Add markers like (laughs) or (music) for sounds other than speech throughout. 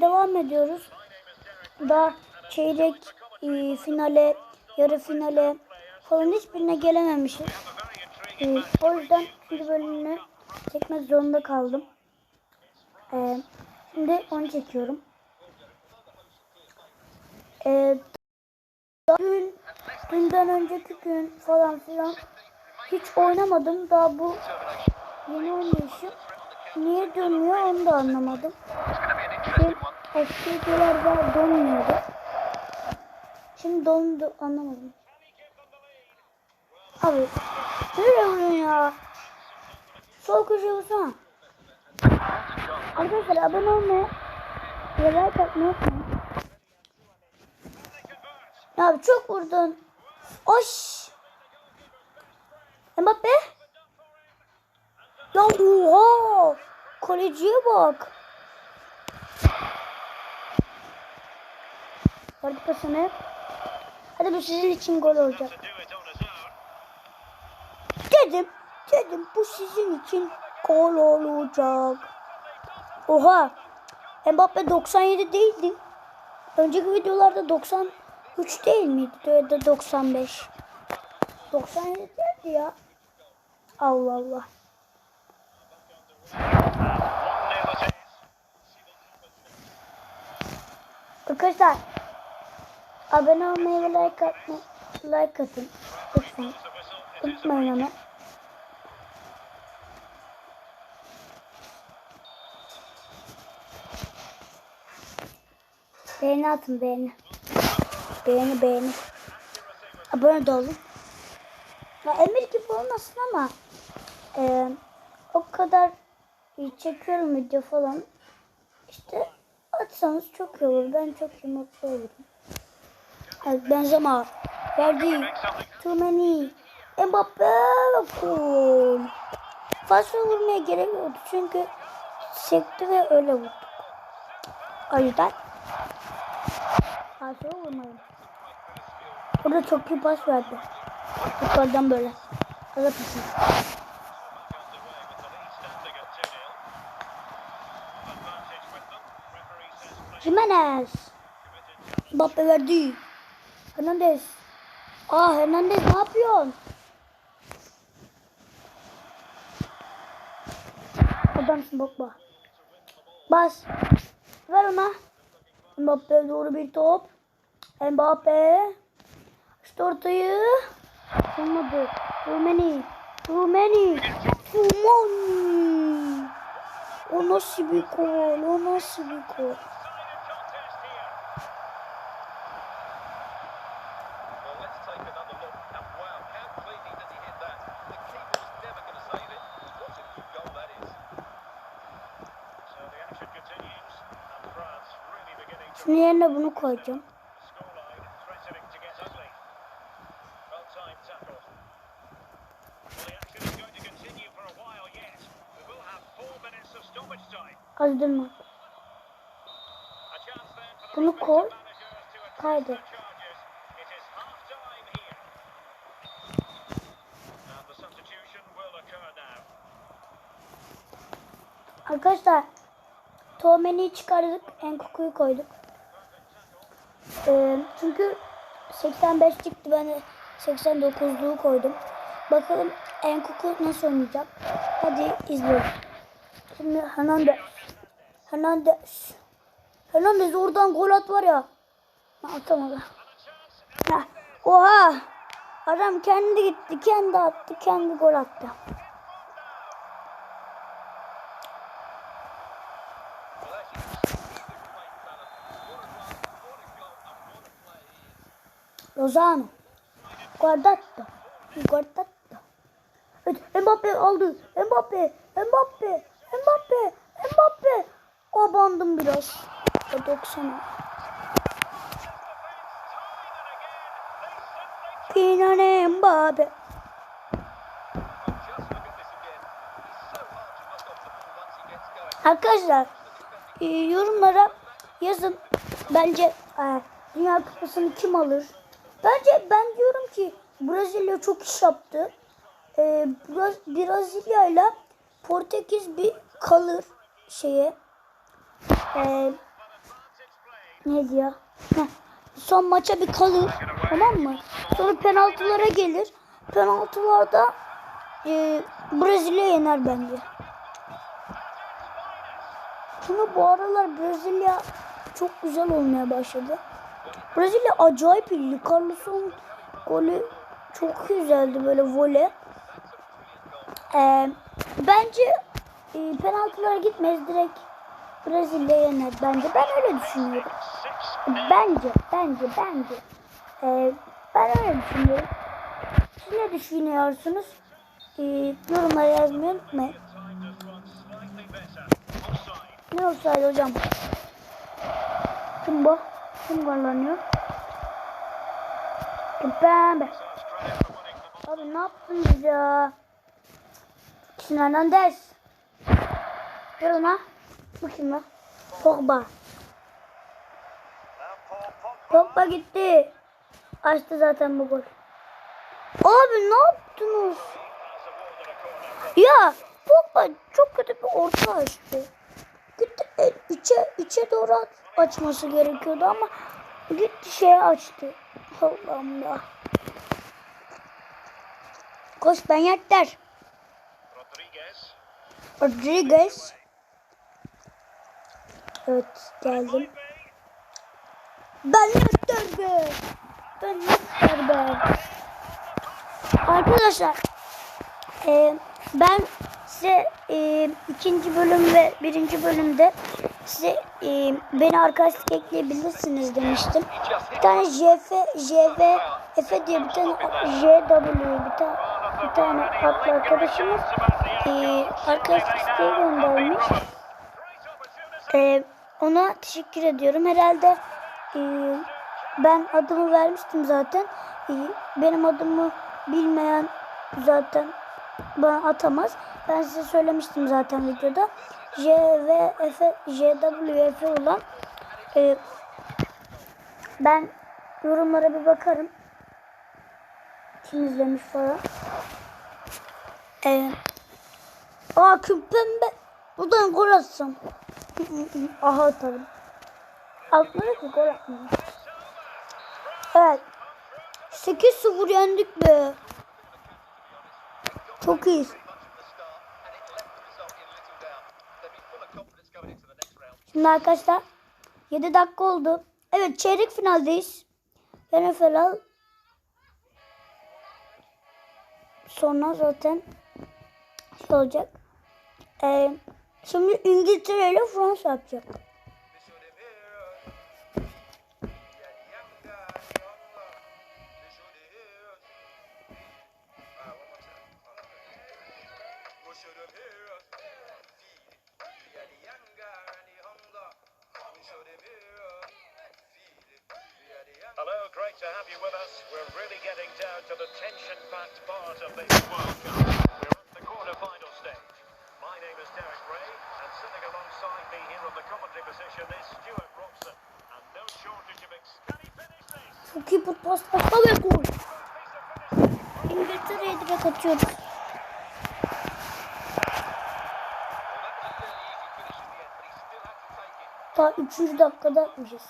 devam ediyoruz. Daha çeyrek e, finale, yarı finale falan hiçbirine gelememişiz. E, o yüzden bir bölümünü çekmek zorunda kaldım. E, şimdi onu çekiyorum. E, dün, dünden önceki gün falan filan hiç oynamadım. Daha bu yeni oynayışım niye dönmüyor onu da anlamadım. Şimdi eski videolarda donmuyordu. Şimdi dondu anlamadım. Abi nereye vuruyorsun ya? Sol köşeye vursana. Arkadaşlar abone olmayı ve like atmayı unutmayın. Ya çok vurdun. Oş. Mbappe. Ya oha. Kaleciye bak. Verdi pasını. Hadi bu sizin için gol olacak. Dedim. Dedim bu sizin için gol olacak. Oha. Mbappe 97 değildi. Önceki videolarda 93 değil miydi? Ya da 95. 97 değildi ya. Allah Allah. Arkadaşlar abone olmayı ve like atma, like atın lütfen. Unutmayın ama. Beğeni atın beğeni. Beğeni beğeni. Abone de olun. Ya Emir gibi olmasın ama e, o kadar çekiyorum video falan. İşte atsanız çok iyi olur. Ben çok iyi mutlu olurum. Benzema verdi. Many. Mbappe gol. Fazla vurmaya gerek yoktu çünkü sekti ve öyle vurduk. O yüzden fazla vurmayın. Burada çok iyi pas verdi. Yukarıdan böyle. Ala pası. Jimenez. Mbappe verdi. Hernandez. Aa Hernandez ne yapıyorsun? Adamsın bakma. Bas. Ver ona. Mbappe doğru bir top. Mbappe. İşte ortayı. Olmadı. Rumeni. Rumeni. Rumeni. O nasıl bir gol? O nasıl bir gol? Time here. And the substitution will occur now. Arkadaşlar Tomeni'yi çıkardık. Enkuku'yu koyduk. Ee, çünkü 85 çıktı. Ben de 89'luğu koydum. Bakalım Enkuku nasıl oynayacak. Hadi izleyelim. Şimdi Hernandez. Hernandez. Hernandez oradan gol at var ya. Atamadı. Ha, Oha. Adam kendi gitti. Kendi attı. Kendi gol attı. Lozano. Guardato. Guardato. Evet, Mbappe aldı. Mbappe. Mbappe. Mbappe. Mbappe. Abandım biraz. O 90. Kylian Mbappe. Arkadaşlar e, yorumlara yazın. Bence e, Dünya Kupası'nı kim alır? Bence ben diyorum ki Brezilya çok iş yaptı. E, Braz- Brezilya ile Portekiz bir kalır şeye. E, ne diyor? Son maça bir kalır. Tamam mı? Sonra penaltılara gelir. Penaltılarda e, Brezilya yener bence. Çünkü bu aralar Brezilya çok güzel olmaya başladı. Brezilya acayip iyi. Carlos'un golü çok güzeldi böyle voley. Ee, bence e, penaltılara gitmez direkt Brezilya yener bence. Ben öyle düşünüyorum. Bence, bence, bence. Ee, ben öyle düşünüyorum. Siz ne düşünüyorsunuz? Ee, yorumlara yazmayı unutmayın. Ne olsaydı hocam? Kim bu? Kim kullanıyor? Kim pembe? Abi ne yaptın biz ya? Şimdi Hernandez. Ver ona. Kim lan? Pogba. Pogba. Gitti. Açtı zaten bu gol. Abi ne yaptınız? Ya Pogba çok kötü bir orta açtı. Gitti e, içe, içe doğru açması gerekiyordu ama gitti şeye açtı. Allah'ım ya. Koş ben yeter. Rodriguez. Rodriguez. Evet geldim. Ben yeter be. Ben yeter be. Arkadaşlar e, ben size e, ikinci bölüm ve birinci bölümde size e, beni arkadaşlık ekleyebilirsiniz demiştim. Bir tane JF, JV, Efe diye bir tane JW bir tane bir tane adlı arkadaşımız e, arkadaşlık isteği göndermiş. Ee, ona teşekkür ediyorum. Herhalde e, ben adımı vermiştim zaten. E, benim adımı bilmeyen zaten bana atamaz. Ben size söylemiştim zaten videoda. J, V, F, J, W, F olan e, ben yorumlara bir bakarım. Kim izlemiş falan. E, aa pembe. Buradan gol atsam. (laughs) Aha atarım. Atmadı ki gol atmadı. Evet. 8-0 yendik be. Çok iyi. Şimdi arkadaşlar 7 dakika oldu. Evet çeyrek finaldeyiz. Final sonra zaten şey olacak. Ee, şimdi İngiltere ile Fransa yapacak. Great to have you with us. We're really getting down to the tension-packed part of this World Cup. We're at the quarter-final stage. My name is Derek Ray, and sitting alongside me here on the commentary position is Stuart Robson. And no shortage of ex- Can he finish this? Çok iyi put pas pasta ve gol. Piece of finishing. İngiltere'ye direkt atıyoruz. Ta 3. dakikada atmışız.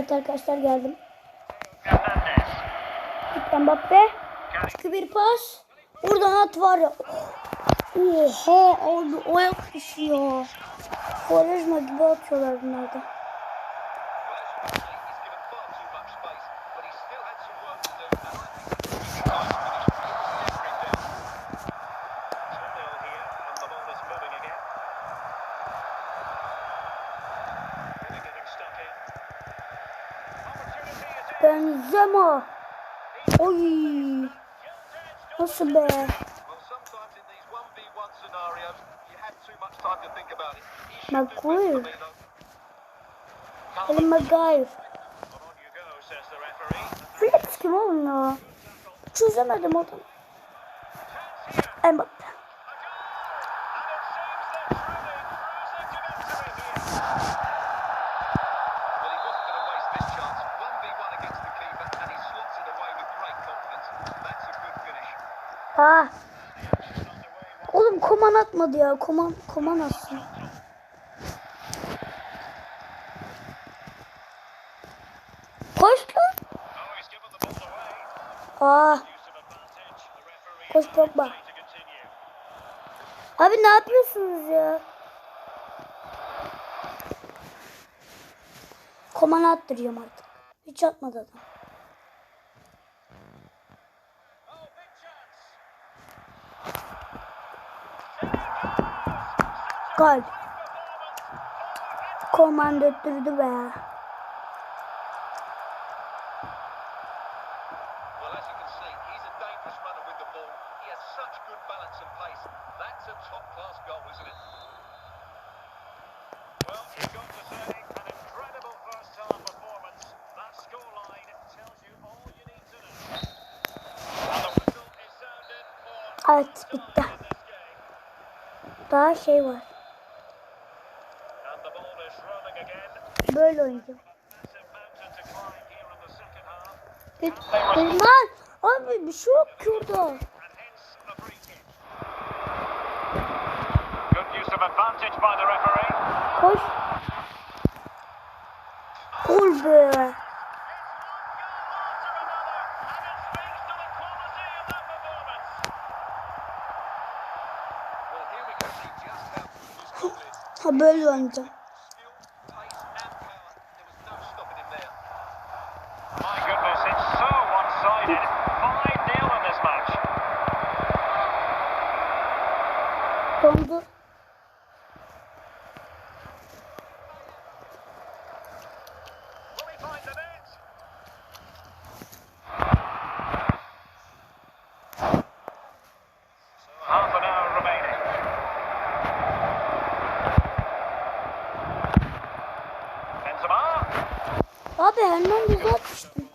Evet arkadaşlar geldim. Mbappe. Çünkü bir pas. Buradan at var ya. Oha abi ayak düşüyor. Quaresma gibi atıyorlar bunlarda. Well, on you go, says the referee. Flex kim oğlum ya? Çözemedim adam. Mbappe. Ah. Oğlum koman atmadı ya. Koman koman atsın. Koş lan. Referee Koş Pogba. Abi ne yapıyorsunuz ya? Koman attırıyorum artık. Hiç atmadı adam. Whistle is sounded for Evet bitti. Daha şey var. Half. Git. Lan abi bir şey yok ki orada. Koş. Gol be. Ha böyle oynayacağım. Hemen güzel atmıştım.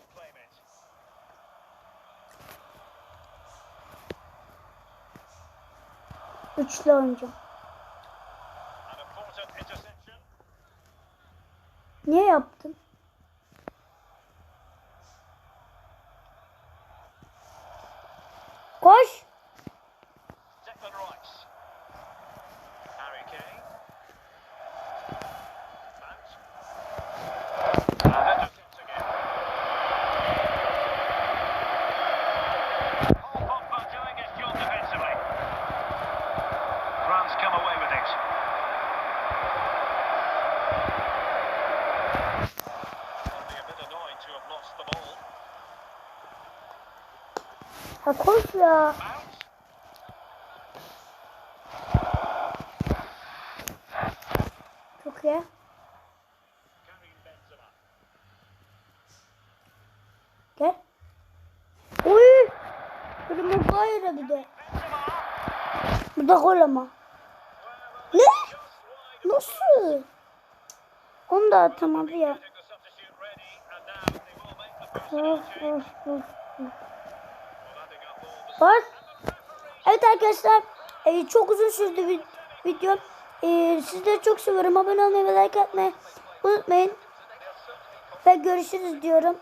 Üçlü interception. Niye yaptın? Koş. Ha koş ya. Çok iyi. Gel. Uy. Bir Maguire bir de. Bu da gol ama. Ne? Nasıl? Onu da atamadı ya. Getting the substitute Bas. Evet arkadaşlar. e, çok uzun sürdü vi- video. E, sizleri çok seviyorum. Abone olmayı ve like atmayı unutmayın. Ve görüşürüz diyorum.